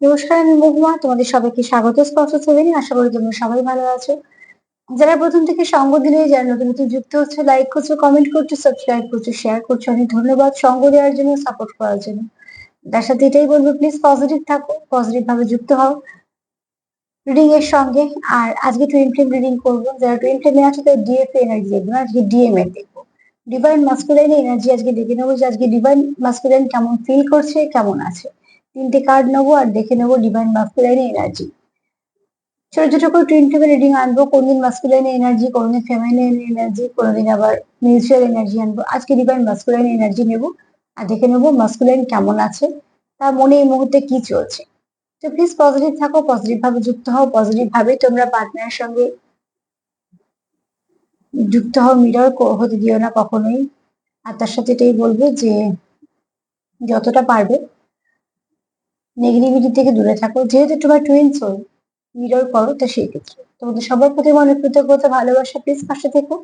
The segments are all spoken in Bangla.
নমস্কার, আমি মহুমা তোমাদের সবাইকে স্বাগত। স্পর্শ সেভেনে আশা করি তোমরা সবাই ভালো আছো। যারা প্রথম থেকে সঙ্গ দিলে, যারা নতুন নতুন যুক্ত হচ্ছে লাইক করছ কমেন্ট করছ সাবস্ক্রাইব করছ শেয়ার করছ, অনেক ধন্যবাদ সঙ্গ দেওয়ার জন্য সাপোর্ট করার জন্য। তার সাথে এটাই বলব প্লিজ পজিটিভ থাকো পজিটিভ ভাবে যুক্ত হও। রিডিং এর সঙ্গে, আর আজকে টুইন ফ্লেম রিডিং করব। যারা টুইন ফ্লেমে আছে তাদের ডিএফ এনার্জি দেখব, আজকে ডিএম এর দেখব। ডিভাইন মাস্কুলাইন এনার্জি আজকে দেখে নেব যে, আজকে ডিভাইন মাস্কুলাইন কেমন ফিল করছে, কেমন আছে। তিনটে কার্ড নেব আর দেখে নেব ডিভাইন মাস্কুলাইন এনার্জি ছোট ছোট করে ফ্লেমে রিডিং আনব, কোনদিন মাস্কুলাইন এনার্জি কোনদিন ফেমাইন এনার্জি কোনদিন আবার মিউচুয়াল এনার্জি আনব। আজকে ডিভাইন মাস্কুলাইন এনার্জি নেব আর দেখে নেব মাস্কুলাইন কেমন আছে, তার মনে এই মুহূর্তে কি চলছে। তো প্লিজ পজিটিভ থাকো পজিটিভ ভাবে যুক্ত হও পজিটিভ ভাবে তোমরা পার্টনারের সঙ্গে যুক্ত হও মিরর হতে দিও না কখনোই। আর তার সাথে এটাই বলব যে, যতটা পারবে নেগেটিভিটি থেকে দূরে থাকো। যেহেতু তোমার টুইন সোল মিরর করো, তো সেই ক্ষেত্রে তোমাদের সবার প্রতি মনে কৃতজ্ঞতা, ভালোবাসা প্লিজ পাশে থেকো।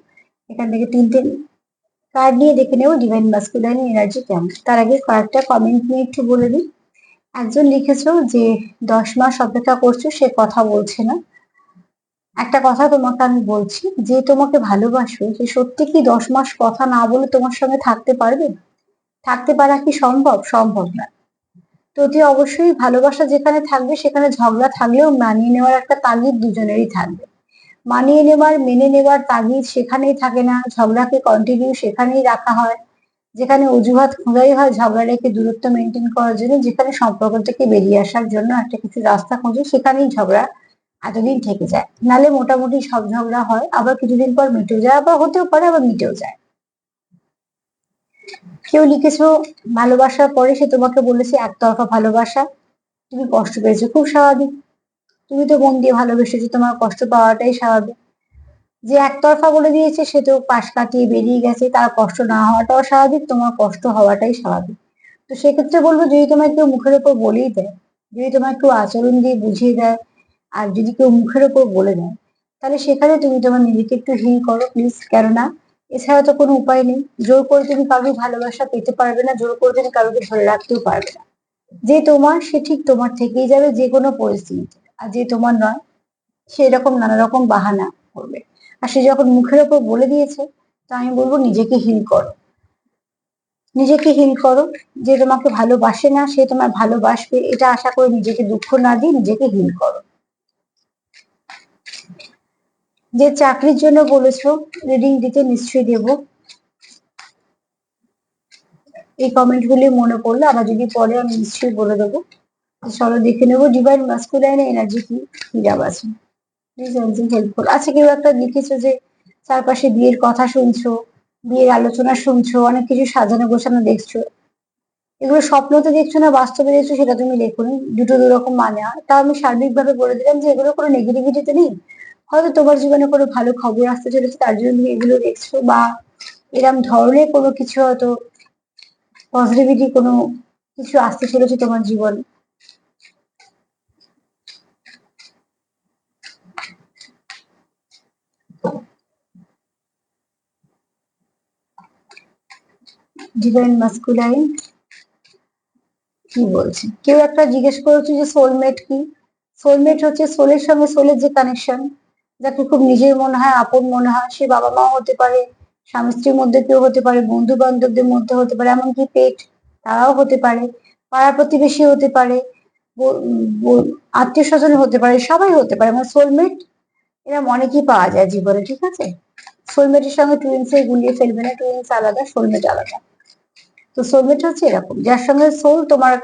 এখান থেকে তিনটে কার্ড নিয়ে দেখে নেব ডিভাইন মাস্কুলাইন এনার্জি কেমন। তার আগে কয়েকটা কমেন্ট নিয়ে একটু বলে দিই। একজন লিখেছো যে, দশ মাস অপেক্ষা করছ, সে কথা বলছে না। একটা কথা তোমাকে আমি বলছি, যে তোমাকে ভালোবাসো সে সত্যি কি দশ মাস কথা না বলে তোমার সঙ্গে থাকতে পারবে? থাকতে পারা কি সম্ভব? সম্ভব না। তো অতি অবশ্যই ভালোবাসা যেখানে থাকবে, সেখানে ঝগড়া থাকলেও মানিয়ে নেওয়ার একটা তাগিদ দুজনেরই থাকবে। মানিয়ে নেওয়ার, মেনে নেওয়ার তাগিদ সেখানেই থাকে না। ঝগড়াকে কন্টিনিউ সেখানেই রাখা হয়। যেখানে অজুহাত খোঁজাই হয়, ঝগড়া রেখে দূরত্ব মেনটেন করার জন্য, যেখানে সম্পর্ক থেকে বেরিয়ে আসার জন্য একটা কিছু রাস্তা খোঁজে, সেখানেই ঝগড়া এতদিন থেকে যায়। নালে মোটামুটি সব ঝগড়া হয়, আবার কিছুদিন পর মিটেও যায়, আবার হতেও পারে, আবার মিটেও যায়। কেউ লিখেছো, ভালোবাসার পরে সে তোমাকে বলেছে, একতরফা ভালোবাসা। তুমি কষ্ট পেয়েছ, খুব স্বাভাবিক। তুমি তো মন দিয়ে ভালোবেসেছো, তোমার কষ্ট পাওয়াটাই স্বাভাবিক। যে একতরফা বলে দিয়েছে, সে তো পাশ কাটিয়ে বেরিয়ে গেছে, তার কষ্ট না হওয়াটাও স্বাভাবিক, তোমার কষ্ট হওয়াটাই স্বাভাবিক। তো সেক্ষেত্রে বলব, যদি তোমার কেউ মুখের ওপর বলেই দেয়, যদি তোমার কেউ আচরণ দিয়ে বুঝিয়ে দেয়, আর যদি কেউ মুখের ওপর বলে দেয়, তাহলে সেখানে তুমি তোমার নিজেকে একটু হিল করো প্লিজ কেননা এছাড়া তো কোনো উপায় নেই। জোর করে তুমি কারোর ভালোবাসা পেতে পারবে না, জোর করে তুমি কারোকে ধরে রাখতেও পারবে না। যে তোমার, সে ঠিক তোমার থেকেই যাবে যে কোনো পরিস্থিতিতে। আর যে তোমার নয়, সে এরকম নানা রকম বাহানা করবে। আর সে যখন মুখের ওপর বলে দিয়েছে, তা আমি বলব নিজেকে হিল করো। নিজেকে হিল করো যে তোমাকে ভালোবাসে না, সে তোমার ভালোবাসবে। এটা আশা করে নিজেকে দুঃখ না দিয়ে নিজেকে হিল করো। যে চাকরির জন্য বলেছ রিডিং দিতে নিশ্চয়ই দেব। এই কমেন্ট গুলি মনে পড়ল আবার যদি পরে আমি নিশ্চয়ই বলে দেবো। চলো দেখে নেব ডিভাইন মাস্কুলাইন এনার্জি কি হিজাব আছে। হেল্পফুল আচ্ছা কেউ একটা লিখেছো যে, চারপাশে বিয়ের কথা শুনছো, বিয়ের আলোচনা শুনছো, অনেক কিছু সাজানো গোছানো দেখছ। এগুলো স্বপ্নতে দেখছ না, বাস্তবে দেখছ, সেটা তুমি লেখোনি দুটো দুরকম মানে। হয় তাও আমি সার্বিকভাবে বলে দিলাম যে, এগুলো কোনো নেগেটিভিটিতে নেই। হয়তো তোমার জীবনে কোনো ভালো খবর আসতে চলেছে, তার জন্য তুমি এগুলো দেখছ বা এরম ধরনের কোনো কিছু হয়তো পজিটিভিটি কোনো কিছু আসতে চলেছে তোমার জীবনে? ডিভাইন মাস্কুলাইন কি বলছে? কেউ একটা জিজ্ঞেস করেছে যে সোলমেট কি? সোলমেট হচ্ছে সোলের সঙ্গে সোলের যে কানেকশন যাকে খুব নিজের মনে হয়, আপন মনে হয়, সে বাবা মা হতে পারে, স্বামী স্ত্রীর মধ্যে কেউ হতে পারে বন্ধু বান্ধবদের মধ্যে হতে পারে, এমনকি পেট, তারাও হতে পারে পাড়া প্রতিবেশী হতে পারে আত্মীয় স্বজন হতে পারে, সবাই হতে পারে মানে সোলমেট এরা অনেকই পাওয়া যায় জীবনে, ঠিক আছে? সোলমেটের সঙ্গে টুইন্সে গুলিয়ে ফেলবে না টুইন্স আলাদা সোলমেট আলাদা। তো সোলমেট হচ্ছে এরকম, যার সঙ্গে সোল তোমার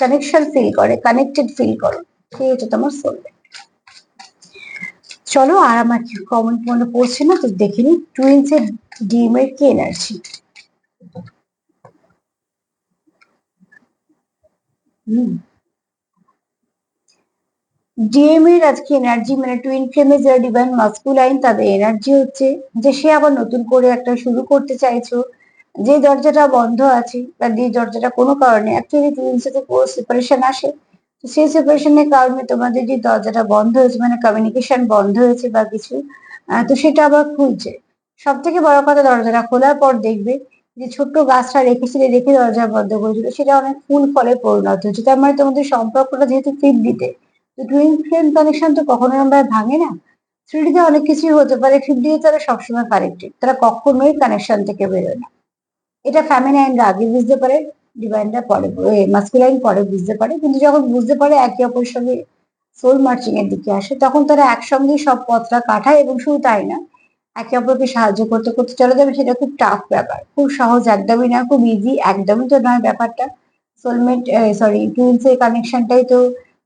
কানেকশন ফিল করে কানেক্টেড ফিল করো, সে হচ্ছে তোমার সোলমেট চলো আর আমার কি কমেন্ট মনে পড়ছে না, তো দেখে নি টুইন্স এর ডিম এর কি এনার্জি ডিএম এর আজকে এনার্জি মানে টুইন ফ্লেমে যারা ডিভাইন মাস্কুলাইন তাদের এনার্জি হচ্ছে যে সে আবার নতুন করে একটা শুরু করতে চাইছো, যে দরজাটা বন্ধ আছে বা যে দরজাটা কোনো কারণে অ্যাকচুয়ালি টুইন্স থেকে পুরো সেপারেশন আসে সেই সেপারেশনের কারণে তোমাদের যে দরজাটা বন্ধ হয়েছে মানে কমিউনিকেশন বন্ধ হয়েছে বা কিছু তো সেটা আবার খুলছে। সব থেকে বড় কথা দরজাটা খোলার পর দেখবে যে ছোট্ট গাছটা রেখেছিলে রেখে দরজা বন্ধ করেছিল সেটা অনেক ফুল ফলে পরিণত হচ্ছে তার মানে তোমাদের সম্পর্কটা যেহেতু ফিফটিতে তো টুইন ফ্লেম কানেকশন তো কখনোই আমরা ভাঙে না। থ্রিডিতে অনেক কিছুই হতে পারে ফিফটিতে তারা সবসময় কানেক্টেড তারা কখনোই কানেকশন থেকে বেরোয় না। এটা ফ্যামিনাইনরা আগে বুঝতে পারে। ডিভাইনরা পরে মাস্কুলাইন পরে বুঝতে পারে। কিন্তু যখন বুঝতে পারে একে অপরের সঙ্গে সোল মার্চিং এর দিকে আসে, তখন তারা একসঙ্গে সব পথটা কাটায় এবং শুধু তাই না, একে অপরকে সাহায্য করতে করতে চলে যাবে। সেটা খুব টাফ ব্যাপার। খুব সহজ, একদমই না, খুব ইজি একদমই তো নয় ব্যাপারটা। সোলমেট সরি টুইন্স এর কানেকশনটাই তো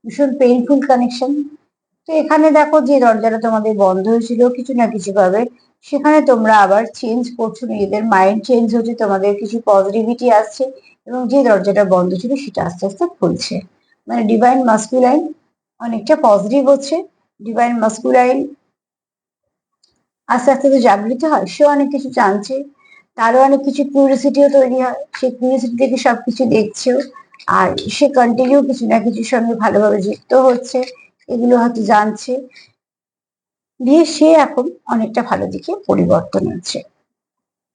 ভীষণ পেইনফুল কানেকশন তো এখানে দেখো যে দরজাটা তোমাদের বন্ধ হয়েছিল, কিছু না কিছু ভাবে। সেখানে তোমরা আবার চেঞ্জ করছ, নিজেদের মাইন্ড চেঞ্জ হচ্ছে, তোমাদের কিছু পজিটিভিটি আসছে। এবং যে দরজাটা বন্ধ ছিল সেটা আস্তে আস্তে খুলছে। মানে ডিভাইন মাস্কুলাইন অনেকটা পজিটিভ হচ্ছে। ডিভাইন মাস্কুলাইন আস্তে আস্তে তো জাগৃত হয় সে অনেক কিছু জানছে। তারও অনেক কিছু কিউরিয়াসিটিও তৈরি হয়। সেই কিউরিয়াসিটি থেকে সবকিছু দেখছেও আর সে কন্টিনিউ কিছু না কিছুর সঙ্গে ভালোভাবে যুক্ত হচ্ছে, এগুলো হয়তো জানছে। দিয়ে সে এখন অনেকটা ভালো দিকে পরিবর্তন হচ্ছে।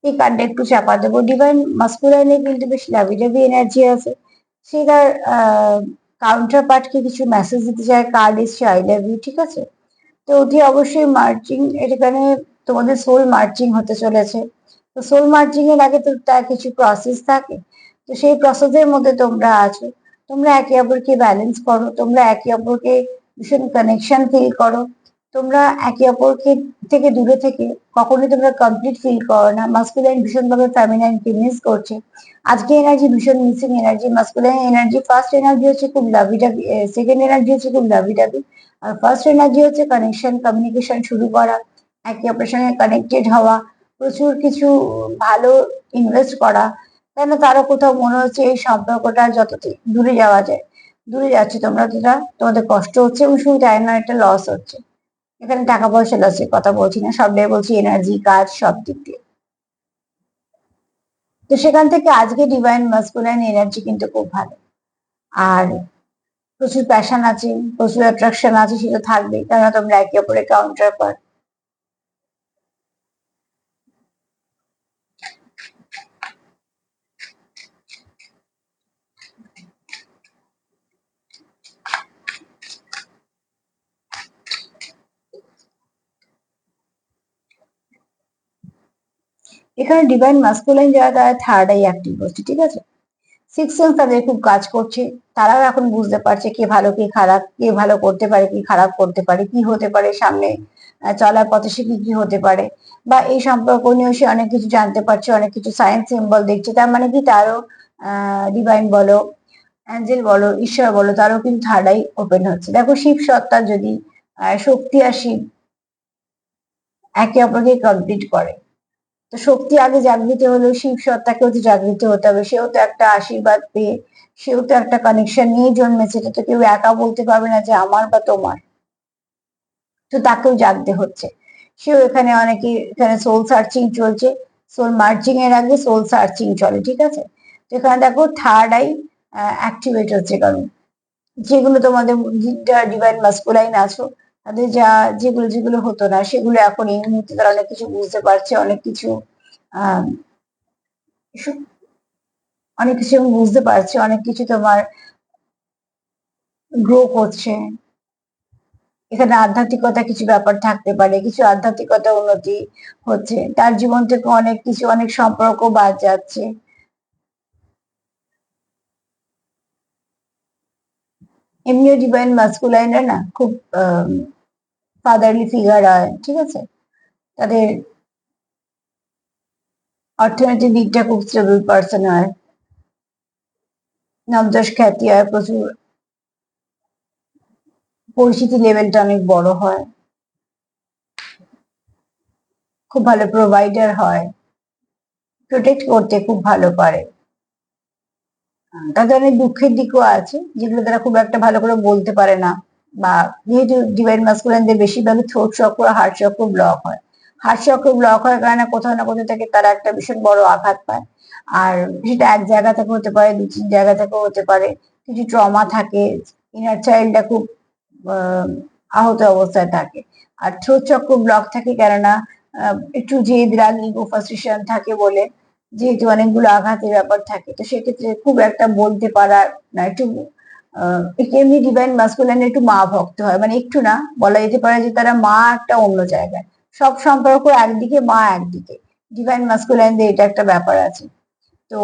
এই কার্ডটা একটু চাপা দেবো। ডিভাইন মাস্কুলাইনে কিন্তু বেশ লাভি লাভি এনার্জি আছে। সে তার কাউন্টার পার্টকে কিছু মেসেজ দিতে চায় কার্ড এসছে আই লাভ ইউ ঠিক আছে? তো অতি অবশ্যই মার্চিং এখানে তোমাদের সোল মার্চিং হতে চলেছে। তো সোল মার্চিং এর আগে তো তার কিছু প্রসেস থাকে। তো সেই প্রসেসের মধ্যে তোমরা আছো। তোমরা একে অপরকে ব্যালেন্স করো। তোমরা একে অপরকে ভীষণ কানেকশন ফিল করো। তোমরা একে অপরকে থেকে দূরে থেকে কখনোই তোমরা কমপ্লিট ফিল করো না। মাস্কুলাইন ভীষণভাবে ফ্যামিনাইনকে মিস করছে। আজকে এনার্জি ভীষণ missing energy masculine energy first energy হচ্ছে খুব লাভি ডাবি সেকেন্ড এনার্জি হচ্ছে খুব লাভি ডাবি আর ফার্স্ট এনার্জি হচ্ছে কানেকশন কমিউনিকেশন শুরু করা, একে অপরের সঙ্গে কানেক্টেড হওয়া, প্রচুর কিছু ভালো ইনভেস্ট করা। কেন তারা কোথাও মনে হচ্ছে এই সম্পর্কটা যত দূরে যাওয়া যায়। দূরে যাচ্ছে তোমরা যেটা তোমাদের কষ্ট হচ্ছে এবং শুধু তাই না একটা লস হচ্ছে। এখানে টাকা পয়সা লসের কথা বলছি না সবটাই বলছি এনার্জি কাজ, সব দিক দিয়ে। তো সেখান থেকে আজকে ডিভাইন মাস্কুলাইন এনার্জি কিন্তু খুব ভালো। আর প্রচুর প্যাশন আছে, প্রচুর অ্যাট্রাকশন আছে, সেটা থাকবেই। কেননা তোমরা একে অপরে কাউন্টার পার এখানে ডিভাইন মাস্কুলাইন যারা, তারা থার্ড আই অ্যাক্টিভ হচ্ছে, ঠিক আছে? সিক্স সেন্স তাদের খুব কাজ করছে। তারাও এখন বুঝতে পারছে কে ভালো, কে খারাপ, কে ভালো করতে পারে, কি খারাপ করতে পারে, কি হতে পারে সামনে চলার পথে সে কি কি হতে পারে। বা এই সম্পর্ক নিয়েও সে অনেক কিছু জানতে পারছে, অনেক কিছু সায়েন্স সিম্বল দেখছে। তার মানে কি? তারও ডিভাইন বলো অ্যাঞ্জেল বলো, ঈশ্বর বলো, তারও কিন্তু থার্ড আই ওপেন হচ্ছে। দেখো শিব সত্তা যদি শক্তি আর শিব একে অপরকে কমপ্লিট করে। তো শক্তি আগে জাগৃত হলো, শিব সত্তাকেও তো জাগৃত হতে হবে। সেও তো একটা আশীর্বাদ পেয়ে, সেও তো একটা কানেকশন নিয়ে জন্মেছে। এটা তো কেউ একা বলতে পারবে না যে আমার বা তোমার। তো তাকেও জাগতে হচ্ছে। সেও এখানে অনেকে, এখানে সোল সার্চিং চলছে। সোল মার্চিং এর আগে সোল সার্চিং চলে, ঠিক আছে? তো এখানে দেখো থার্ড আই অ্যাক্টিভেট হচ্ছে কারণ যেগুলো তোমাদের ডিভাইন মাস্কুলাইন আছো তাদের যা যেগুলো যেগুলো হতো না, সেগুলো এখন এই মুহূর্তে তারা অনেক কিছু বুঝতে পারছে, অনেক কিছু অনেক কিছু বুঝতে পারছে, অনেক কিছু তোমার গ্রো করছে। এখানে আধ্যাত্মিকতা কিছু ব্যাপার থাকতে পারে, কিছু আধ্যাত্মিকতা উন্নতি হচ্ছে, তার জীবন থেকে অনেক কিছু, অনেক সম্পর্ক বাদ যাচ্ছে। এমনিও ডিভাইন মাস্কুলাইনরা না খুব ফাদারলি ফিগার হয় ঠিক আছে? তাদের অর্থনৈতিক দিকটা খুব স্টেবল পার্সন হয় নামযশ খ্যাতি হয় প্রচুর। পরিচিতি লেভেলটা অনেক বড় হয়। খুব ভালো প্রোভাইডার হয়। প্রোটেক্ট করতে খুব ভালো পারে। তাদের অনেক দুঃখের দিকও আছে, যেগুলো তারা খুব একটা ভালো করে বলতে পারে না। বা যেহেতু ডিভাইন মাস্কুলানদের বেশিরভাগই থ্রোট চক্র হার্ট চক্র ব্লক হয়। হার্ট চক্র ব্লক হয় কারণে কোথাও না কোথাও থেকে তারা একটা ভীষণ বড় আঘাত পায়। আর সেটা এক জায়গা থেকে হতে পারে, দু তিন জায়গা থেকেও হতে পারে। কিছু ট্রমা থাকে ইনার চাইল্ডটা খুব আহত অবস্থায় থাকে। আর থ্রোট চক্র ব্লক থাকে কেননা একটু জেদ, রাগ ইগো ফার্স্টেশন থাকে বলে। যেহেতু অনেকগুলো আঘাতের ব্যাপার থাকে, তো সেক্ষেত্রে খুব একটা বলতে পারার না, একটু এমনি ডিভাইন মাস্কুলাইন একটু মা ভক্ত হয় মানে একটু না, বলা যেতে পারে যে তারা মা একটা অন্য জায়গায়। সব সম্পর্ক একদিকে, মা একদিকে। ডিভাইন মাস্কুলাইনদের এটা একটা ব্যাপার আছে। তো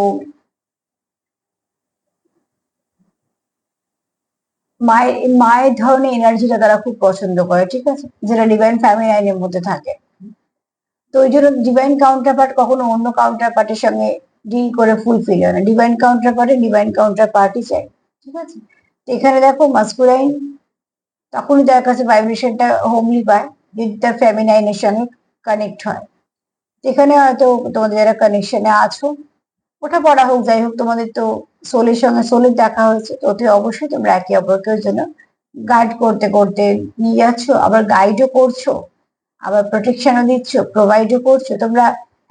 মায়ের মায়ের ধরনের এনার্জিটা তারা খুব পছন্দ করে, ঠিক আছে? যেটা ডিভাইন ফ্যামিলাইনের মধ্যে থাকে। তো ওই জন্য ডিভাইন কাউন্টার পার্ট কখনো অন্য কাউন্টার পার্টের সঙ্গে ডিল করে ফুলফিল হয় না। ডিভাইন কাউন্টার পার্টে ডিভাইন কাউন্টার পার্টই চাই, ঠিক আছে? এখানে দেখো মাস্কুলাইন তখনই তার কাছে ভাইব্রেশনটা হোমলি পায়, যদি তার ফ্যামিনাইনের সঙ্গে কানেক্ট হয়। এখানে হয়তো তোমাদের যারা কানেকশনে আছো, ওটা পড়া হোক, যাই হোক, তোমাদের তো সোলের সঙ্গে সোলের দেখা হয়েছে, তো ওতে অবশ্যই তোমরা একে অপরকে জন্য গাইড করতে করতে নিয়ে যাচ্ছ, আবার গাইডও করছ। আবার প্রোটেকশনও দিচ্ছ প্রোভাইডও করছ, তোমরা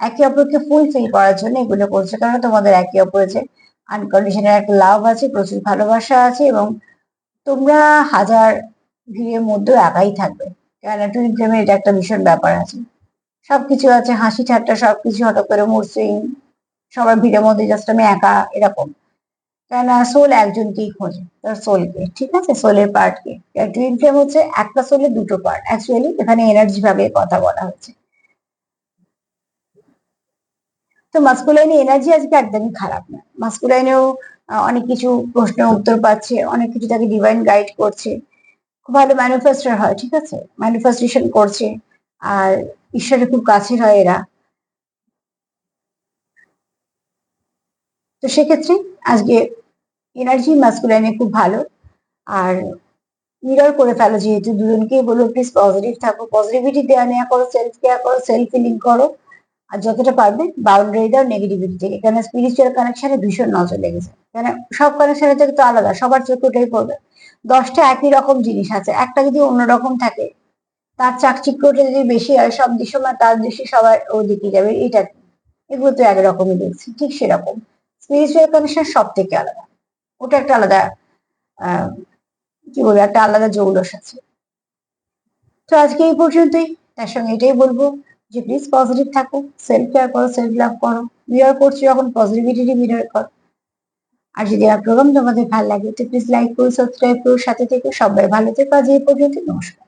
একে অপরকে ফুলফিল করার জন্য এগুলো করছ কারণ তোমাদের একে অপরের যে আনকন্ডিশনাল একটা লাভ আছে, প্রচুর ভালোবাসা আছে এবং তোমরা হাজার ভিড়ের মধ্যেও একাই থাকবে। কেন টুইন ফ্লেমের এটা একটা ভীষণ ব্যাপার আছে। সবকিছু আছে, হাসি ঠাট্টা সবকিছু হঠাৎ করে মরসুইং সবার ভিড়ের মধ্যে জাস্ট আমি একা এরকম। কেন সোল একজনকেই খোঁজে, তার সোলকে, ঠিক আছে? সোলের পার্টকে। টুইন ফ্লেম হচ্ছে একটা সোলের দুটো পার্ট অ্যাকচুয়ালি এখানে এনার্জি ভাবে কথা বলা হচ্ছে। তো মাস্কুলাইন এনার্জি আজকে একদমই খারাপ না। মাস্কুলাইনেও অনেক কিছু প্রশ্ন উত্তর পাচ্ছে, অনেক কিছু তাকে ডিভাইন গাইড করছে। খুব ভালো ম্যানিফেস্টার হয়, ঠিক আছে? ম্যানিফেস্টেশন করছে। আর ঈশ্বরের খুব কাছের হয় এরা। তো সেক্ষেত্রে আজকে এনার্জি মাস্কুলাইনে খুব ভালো। আর মিরর করে ফেলো যেহেতু, দুজনকেই বলব প্লিজ পজিটিভ থাকো। পজিটিভিটি দেওয়া নেওয়া করো সেলফ কেয়ার করো সেলফ ফিলিং করো। আর যতটা পারবে বাউন্ডারি দাও নেগেটিভিটি থেকে। কেন স্পিরিচুয়াল কানেকশনে ভীষণ নজর লেগেছে। কেন সব কানেকশনের থেকে তো আলাদা, সবার চোখে ওটাই পড়বে। দশটা একই রকম জিনিস আছে। একটা যদি অন্যরকম থাকে, তার চাকচিক্যটা যদি বেশি হয়, সব দৃশ্য তার দৃষ্টি সবার ওদিকে যাবে, এটা? এগুলো তো একরকমই দেখছি, ঠিক সেরকম। স্পিরিচুয়াল কানেকশন সব থেকে আলাদা। ওটা একটা আলাদা কি বলব, একটা আলাদা জৌলস আছে। তো আজকে এই পর্যন্তই। তার সঙ্গে এটাই বলব যে প্লিজ পজিটিভ থাকো সেলফ কেয়ার করো সেলফ লাভ করো মিরর করছ যখন পজিটিভিটি মিরর করো। আর যদি আমার প্রোগ্রাম তোমাদের ভালো লাগে, তো প্লিজ লাইক করো সাবস্ক্রাইব করো, সাথে থেকে। সবাই ভালো থেকো। আজ এই পর্যন্ত নমস্কার।